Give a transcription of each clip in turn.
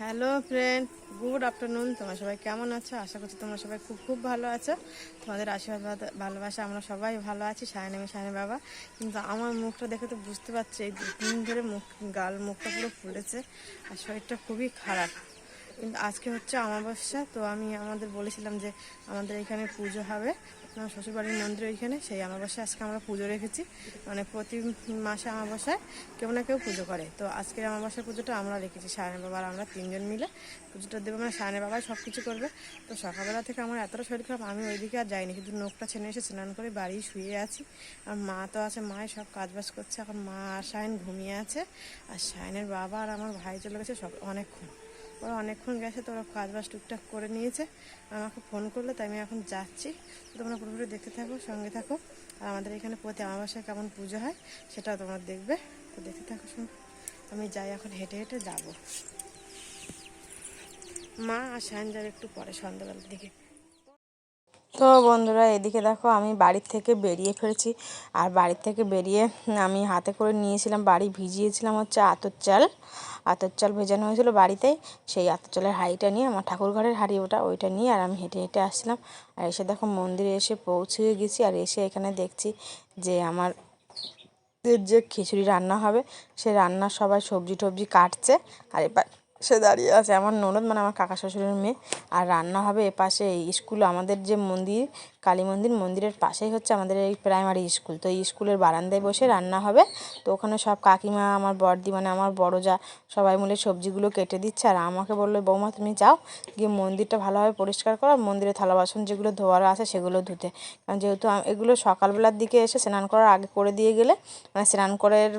Hello friend, good afternoon. তোমরা সবাই কেমন আছো? আশা করছি তোমরা সবাই খুব খুব ভালো আছো। তোমাদের আশীর্বাদ, ভালোবাসা, আমরা সবাই ভালো আছি, সায়ন আমি সায়নের বাবা। কিন্তু আমার মুখটা দেখে তো বুঝতে পারছি, এই দিন ধরে মুখ, গাল, মুখটা পুরো ফুলেছে আর শরীরটা খুবই খারাপ। কিন্তু আজকে হচ্ছে অমাবস্যা, তো আমি আমাদের বলেছিলাম যে আমাদের এখানে পুজো হবে। আমার শ্বশুরবাড়ির মন্দির ওইখানে, সেই অমাবস্যা আজকে আমরা পুজো রেখেছি। মানে প্রতি মাসে অমাবস্যায় কেউ না কেউ পুজো করে। তো আজকের অমাবস্যা পুজোটা আমরা রেখেছি, সায়নের বাবা আর আমরা তিনজন মিলে। পুজোটা দেবো মানে সায়নের বাবাই সব কিছু করবে। তো সকালবেলা থেকে আমার এতটা শরীর খারাপ, আমি ওইদিকে আর যাইনি। কিন্তু নোখটা ছেনে এসে স্নান করে বাড়ি শুয়ে আছি। আর মা তো আছে, মায়ের সব কাজবাজ করছে। এখন মা আর সায়ন ঘুমিয়ে আছে। আর সায়নের বাবা আর আমার ভাই চলে গেছে সব অনেকক্ষণ। ওরা অনেকক্ষণ গেছে, তো ওরা কাজ বাজ টুকটাক করে নিয়েছে। আমাকে ফোন করল, তাই আমি এখন যাচ্ছি। তোমরা পুরোপুরি দেখতে থাকো, সঙ্গে থাকো। আর আমাদের এখানে প্রতি আমাবাসায় কেমন পুজো হয়, সেটাও তোমরা দেখবে। তো দেখতে থাকো শুনো আমি যাই এখন, হেঁটে হেঁটে যাব। মা আর সায়ন যাবে একটু পরে, সন্ধ্যাবেলার দিকে। তো বন্ধুরা, এদিকে দেখো আমি বাড়ির থেকে বেরিয়ে ফেলেছি। আর বাড়ির থেকে বেরিয়ে আমি হাতে করে নিয়েছিলাম, বাড়ি ভিজিয়েছিলাম হচ্ছে আতর চাল। আতর চাল ভেজানো হয়েছিল বাড়িতেই সেই আতর চালের হাঁড়িটা নিয়ে, আমার ঠাকুর ঘরের হাঁড়ি ওটা, ওইটা নিয়ে আর আমি হেঁটে হেঁটে আসছিলাম। আর এসে দেখো মন্দিরে এসে পৌঁছে গেছি আর এসে এখানে দেখছি যে আমার যে খিচুড়ি রান্না হবে, সে রান্না সবাই সবজি টবজি কাটছে। আর এবার সে দাঁড়িয়ে আছে আমার ননদ মানে আমার কাকা শ্বশুরের মেয়ে। আর রান্না হবে এপাশে স্কুল, আমাদের যে মন্দির, কালী মন্দির, মন্দিরের পাশেই হচ্ছে আমাদের এই প্রাইমারি স্কুল। তো এই স্কুলের বারান্দায় বসে রান্না হবে। তো ওখানে সব কাকিমা, আমার বড়দি মানে আমার বড় যা, সবাই মিলে সবজিগুলো কেটে দিচ্ছে। আর আমাকে বলল, বৌমা, তুমি যাও, গিয়ে মন্দিরটা ভালোভাবে পরিষ্কার করো। মন্দিরে থালা বাসন যেগুলো ধোয়ার আছে সেগুলো ধুতে। কারণ যেহেতু এগুলো সকালবেলার দিকে এসে স্নান করার আগে করে দিয়ে গেলে মানে স্নান করার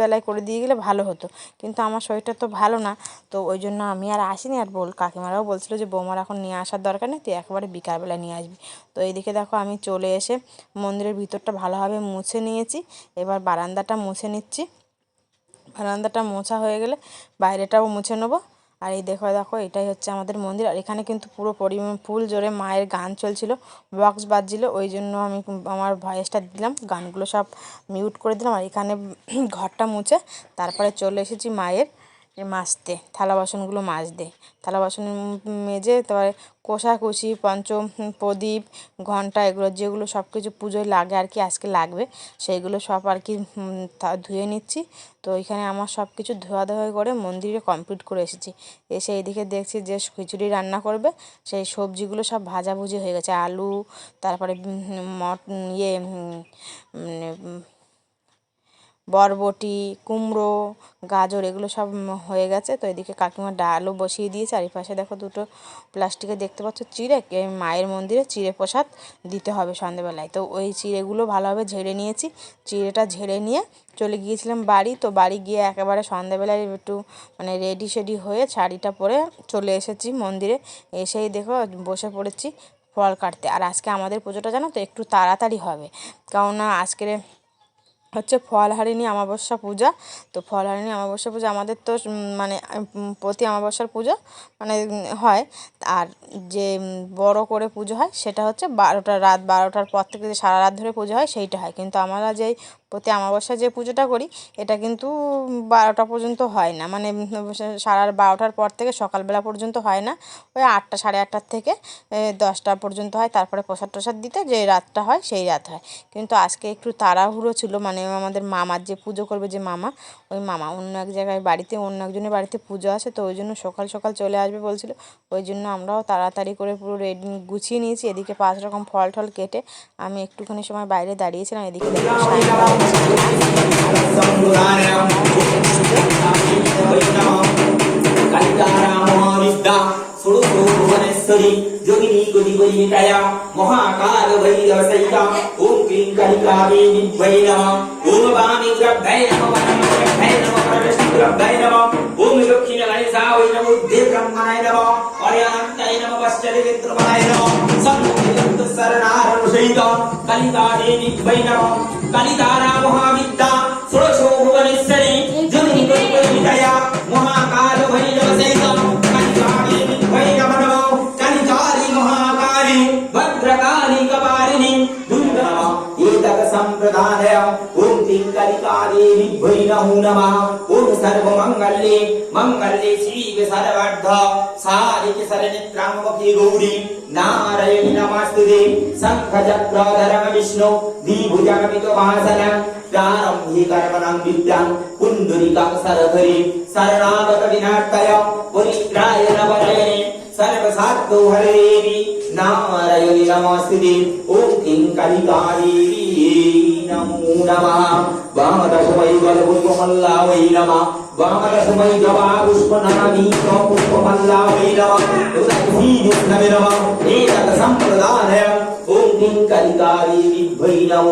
বেলায় করে দিয়ে গেলে ভালো হতো। কিন্তু আমার শরীরটা তো ভালো না। তো ওই জন্য আমি আর আসিনি। আর বল, কাকিমারাও বলছিল যে, বৌমার এখন নিয়ে আসার দরকার নেই, তুই একেবারে বিকালবেলা নিয়ে আসবি। তো এইদিকে দেখো আমি চলে এসে মন্দিরের ভিতরটা ভালোভাবে মুছে নিয়েছি। এবার বারান্দাটা মুছে নিচ্ছি। বারান্দাটা মোছা হয়ে গেলে বাইরেটাও মুছে নেব। আর এই দেখো দেখো, এটাই হচ্ছে আমাদের মন্দির। আর এখানে কিন্তু পুরো পরিমাণ ফুল জোরে মায়ের গান চলছিল, বক্স বাজছিল, ওই জন্য আমি আমার ভয়েসটা দিলাম, গানগুলো সব মিউট করে দিলাম। আর এখানে ঘরটা মুছে, তারপরে চলে এসেছি মায়ের। মাজতে থালা বাসনগুলো মাজতে। থালা বাসন মেজে তারপরে কোষাকুষি পঞ্চ প্রদীপ ঘণ্টা এগুলো যেগুলো সব কিছু পুজোয় লাগে আর কি আজকে লাগবে সেইগুলো সব আর কি ধুয়ে নিচ্ছি। তো এখানে আমার সব কিছু ধোয়া ধোয়া করে মন্দিরে কমপ্লিট করে এসেছি। এসে এইদিকে দেখছি যে খিচুড়ি রান্না করবে সেই সবজিগুলো সব ভাজাভুজি হয়ে গেছে আলু তারপরে মট ইয়ে উম, বরবটি, কুমড়ো, গাজর এগুলো সব হয়ে গেছে। তো এদিকে কাকিমা ডালও বসিয়ে দিয়েছে। আর দেখো দুটো প্লাস্টিকে দেখতে পাচ্ছ চিড়ে মায়ের মন্দিরে চিড়ে প্রসাদ দিতে হবে সন্ধেবেলায়। তো ওই চিড়েগুলো ভালোভাবে ঝেড়ে নিয়েছি। চিড়েটা ঝেড়ে নিয়ে চলে গিয়েছিলাম বাড়ি। তো বাড়ি গিয়ে একেবারে সন্ধেবেলায় একটু মানে রেডি সেডি হয়ে শাড়িটা পরে চলে এসেছি মন্দিরে। এসেই দেখো বসে পড়েছি ফল কাটতে। আর আজকে আমাদের পুজোটা জানো তো একটু তাড়াতাড়ি হবে। কেননা আজকের হচ্ছে ফলহারিণী অমাবস্যা পূজা। তো ফলহারিণী অমাবস্যা পূজা আমাদের তো মানে প্রতি অমাবস্যার পুজো মানে হয়। আর যে বড় করে পুজো হয়, সেটা হচ্ছে বারোটা, রাত বারোটার পর থেকে যে সারা রাত ধরে পুজো হয়, সেইটা হয়। কিন্তু আমরা যেই প্রতি অমাবস্যা যে পুজোটা করি এটা কিন্তু বারোটা পর্যন্ত হয় না। মানে উম, সারা বারোটার পর থেকে সকালবেলা পর্যন্ত হয় না। ওই আটটা সাড়ে আটটার থেকে দশটা পর্যন্ত হয়। তারপরে প্রসাদ টসাদ দিতে যে রাতটা হয় সেই রাত হয়। কিন্তু আজকে একটু তাড়াহুড়ো ছিল মানে আমাদের মামার যে পুজো করবে যে মামা ওই মামা অন্য এক জায়গায় বাড়িতে অন্য একজনের বাড়িতে পুজো আছে তো ওই জন্য সকাল সকাল চলে আসবে বলছিল। ওই জন্য আমরাও তাড়াতাড়ি করে পুরো রেডি গুছিয়ে নিয়েছি। এদিকে পাঁচ রকম ফল টল কেটে আমি একটুখানি সময় বাইরে দাঁড়িয়েছিলাম এদিকে सुरेश्वरी जोगिनी गुदिवरी निकाया महाकाल भैरव सहिता ओम क्लीं कलिकावे निद्वै नमः ओम वामि ग्रभ्यै नमः भगवद्भक्ताय नमः ओम लक्ष्मी नारायण सावय नमो देव ब्रह्मणाय नमः। और अनंताय नमः वश्चरि विद्रमणाय नमः सर्वभूत शरणारणुषैदं कलितादे निभै नमः रामहा विद्या सुरशो भुवनेश्वरी जगनि परिपरितया महाकाल भैरव सैदं कलिता देवी वै नमः। कलिकारी महाकाली, भद्रकाली कपालिनी दुर्गा एतक एतत् संप्रदाय ओम तिङ्कलिकादेवी भै नमो नमः। ॐ सर्वमङ्गल मङ्गल्ये मङ्गल्ये शिवे सर्वार्ध सारिके शरणित्राममुखी गौरी नारायणि नमस्तुते शङ्खचक्रधरं विष्णु द्विभुजगमितवासनं प्रारम्भे कर्मणां विद्यां पुण्डरीकां सरधरि शरणागत विनाटय परित्राय नवरयणे सर्वसात्तो हरेवि नारायणि नमस्तुते ॐ क्लीं कलिकादेवी నమో నమ వామదశమై గలపుష్పమల్లా వై నమ వామదశమై గవా పుష్పనమీ పుష్పమల్లా వై నమ ఉదయీయుక్తమి నమ ఏదత సంప్రదాయ ఓం కిం కలికారీ విద్వై నమో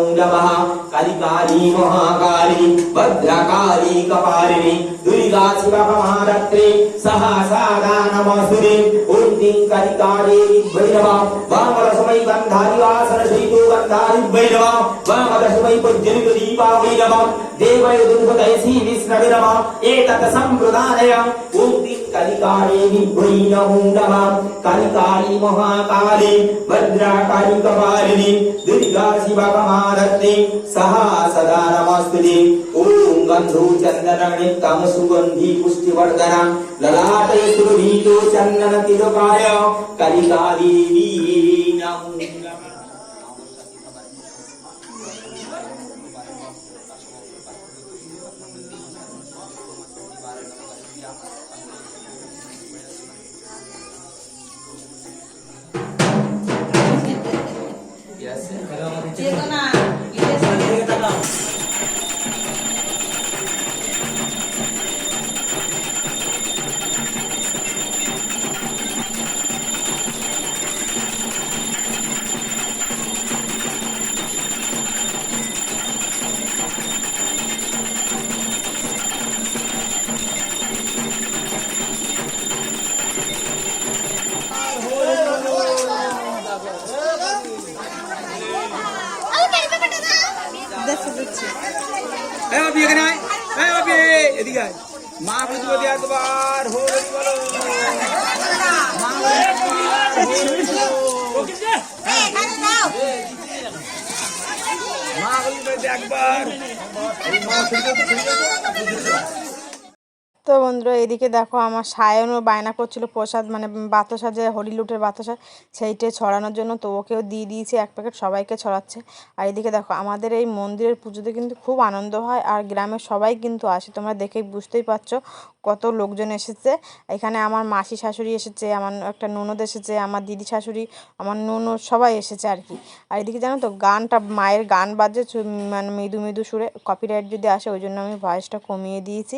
గంధారివాస தாருபை நமம் வாமதசுவை பொஜ்ஜனுக்கு தீபாவை நமம் தேவய துர்கதை ஸ்ரீ விஷ்ணவி நமம் ஏதத் சம்பிரதாயம் ஓம் தி கலிகாலே விப்ரை நமோ நமம் கலிகாலி மகாகாலி வஜ்ராகாலி கபாலினி துர்கா சிவ கமாரத்னி சஹா சதா நமஸ்துதி ஓம் கந்தோ చందనని తమ సుగంధి పుష్టివర్ధన లలాటే సురవీతో చందన తిరకాయ కలికాదేవి నమో এই বাপি, এখানে আয়। এই বাপি, এদিকে আয়। মা প্রতিপতি একবার হরি বলো মা প্রতিপতি মা একবার। তো বন্ধুরা, এদিকে দেখো আমার সায়নও বায়না করছিল প্রসাদ মানে বাতাসা যে হরিলুটের বাতাসা সেইটাই ছড়ানোর জন্য তো ওকেও দিয়ে দিয়েছি, এক প্যাকেট সবাইকে ছড়াচ্ছে। আর এদিকে দেখো, আমাদের এই মন্দিরের পুজোতে কিন্তু খুব আনন্দ হয়, আর গ্রামের সবাই কিন্তু আসে, তোমরা দেখেই বুঝতেই পারছ কত লোকজন এসেছে। এখানে আমার মাসি শাশুড়ি এসেছে, আমার একটা ননদ এসেছে, আমার দিদি শাশুড়ি, আমার ননদ সবাই এসেছে আর কি। আর এদিকে জানো তো, গানটা মায়ের গান বাজে মানে মৃদু মৃদু সুরে কপিরাইট যদি আসে, ওই জন্য আমি ভয়েসটা কমিয়ে দিয়েছি।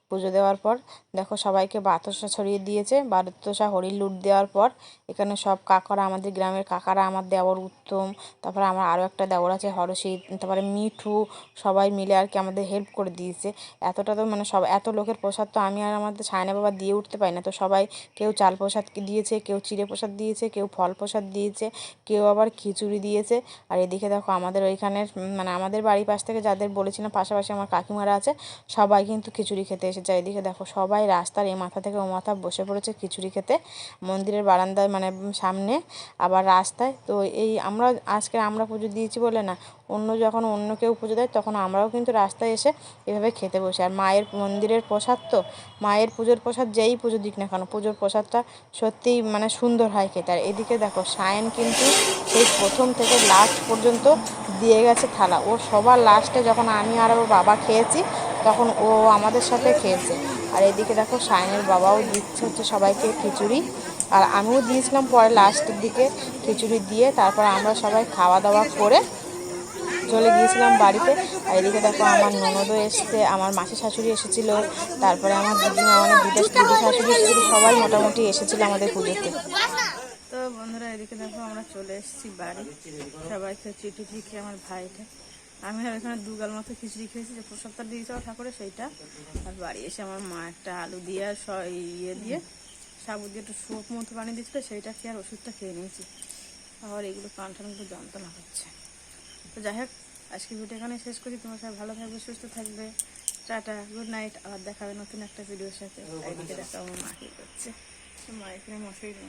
পুজো দেওয়ার পর, দেখো সবাইকে বাতাসা ছড়িয়ে দিয়েছে। বাতাসা হরির লুট দেওয়ার পর, এখানে সব কাকারা আমাদের গ্রামের কাকারা, আমার দেওর উত্তম, তারপরে আমার আরও একটা দেওর আছে হরষিত তারপরে মিঠু, সবাই মিলে আর কি আমাদের হেল্প করে দিয়েছে। এতটা তো মানে সব, এত লোকের প্রসাদ তো আমি আর আমাদের ছায়না বাবা দিয়ে উঠতে পারি না। তো সবাই কেউ চাল প্রসাদ দিয়েছে, কেউ চিড়ে প্রসাদ দিয়েছে, কেউ ফল প্রসাদ দিয়েছে, কেউ আবার খিচুড়ি দিয়েছে। আর এদিকে দেখো আমাদের ওইখানের মানে আমাদের বাড়ির পাশ থেকে যাদের বলেছিলাম, পাশাপাশি আমার কাকিমারা আছে, সবাই কিন্তু খিচুড়ি খেতে এসেছে এদিকে দেখো সবাই রাস্তার এই মাথা থেকে ও মাথা বসে পড়েছে খিচুড়ি খেতে। মন্দিরের বারান্দায় মানে সামনে, আবার রাস্তায়। তো এই আমরা আজকে আমরা পুজো দিয়েছি বলে না, অন্য যখন অন্য কেউ পুজো দেয় তখন আমরাও কিন্তু রাস্তায় এসে এভাবে খেতে বসি। আর মায়ের মন্দিরের প্রসাদ তো, মায়ের পুজোর প্রসাদ যেই পুজো দিক না কেন, পুজোর প্রসাদটা সত্যিই মানে সুন্দর হয় খেতে। আর এদিকে দেখো সায়ন কিন্তু সেই প্রথম থেকে লাস্ট পর্যন্ত দিয়ে গেছে থালা। ও সবার লাস্টে যখন আমি আর বাবা খেয়েছি তখন ও আমাদের সাথে খেয়েছে আর এদিকে দেখো সায়নের বাবাও দিচ্ছে হচ্ছে সবাইকে খিচুড়ি। আর আমিও দিয়েছিলাম পরে লাস্টের দিকে খিচুড়ি দিয়ে তারপর আমরা সবাই খাওয়া দাওয়া করে চলে গিয়েছিলাম বাড়িতে। আর এদিকে দেখো আমার ননদও এসছে, আমার মাসি শাশুড়ি এসেছিল, তারপরে আমার দিদিমা মানে দিদি দিদি শাশুড়ি এসেছিল, সবাই মোটামুটি এসেছিল আমাদের পুজোতে। তো বন্ধুরা, এদিকে দেখো আমরা চলে এসেছি বাড়ি। সবাইকে চিঠি লিখে আমার ভাইকে আমি আর এখানে দুগাল মতো খিচুড়ি খেয়েছি যে প্রসাদটা দিয়েছে ওর ঠাকুরে সেইটা। আর বাড়ি এসে আমার মা একটা আলু দিয়ে আর ইয়ে দিয়ে সাবু দিয়ে একটু সুপ মতো বানিয়ে দিয়েছিল সেইটা খেয়ে আর ওষুধটা খেয়ে নিয়েছি। আবার এগুলো কান টানগুলো যন্ত্রণা হচ্ছে। তো যাই হোক আজকে ভিডিও এখানে শেষ করি। তোমার সবাই ভালো থাকবে সুস্থ থাকবে। Tata good night. আবার দেখা হবে নতুন একটা ভিডিওর সাথে। এইদিকে দেখা আমার মা কি করছে। মা এখানে মশাই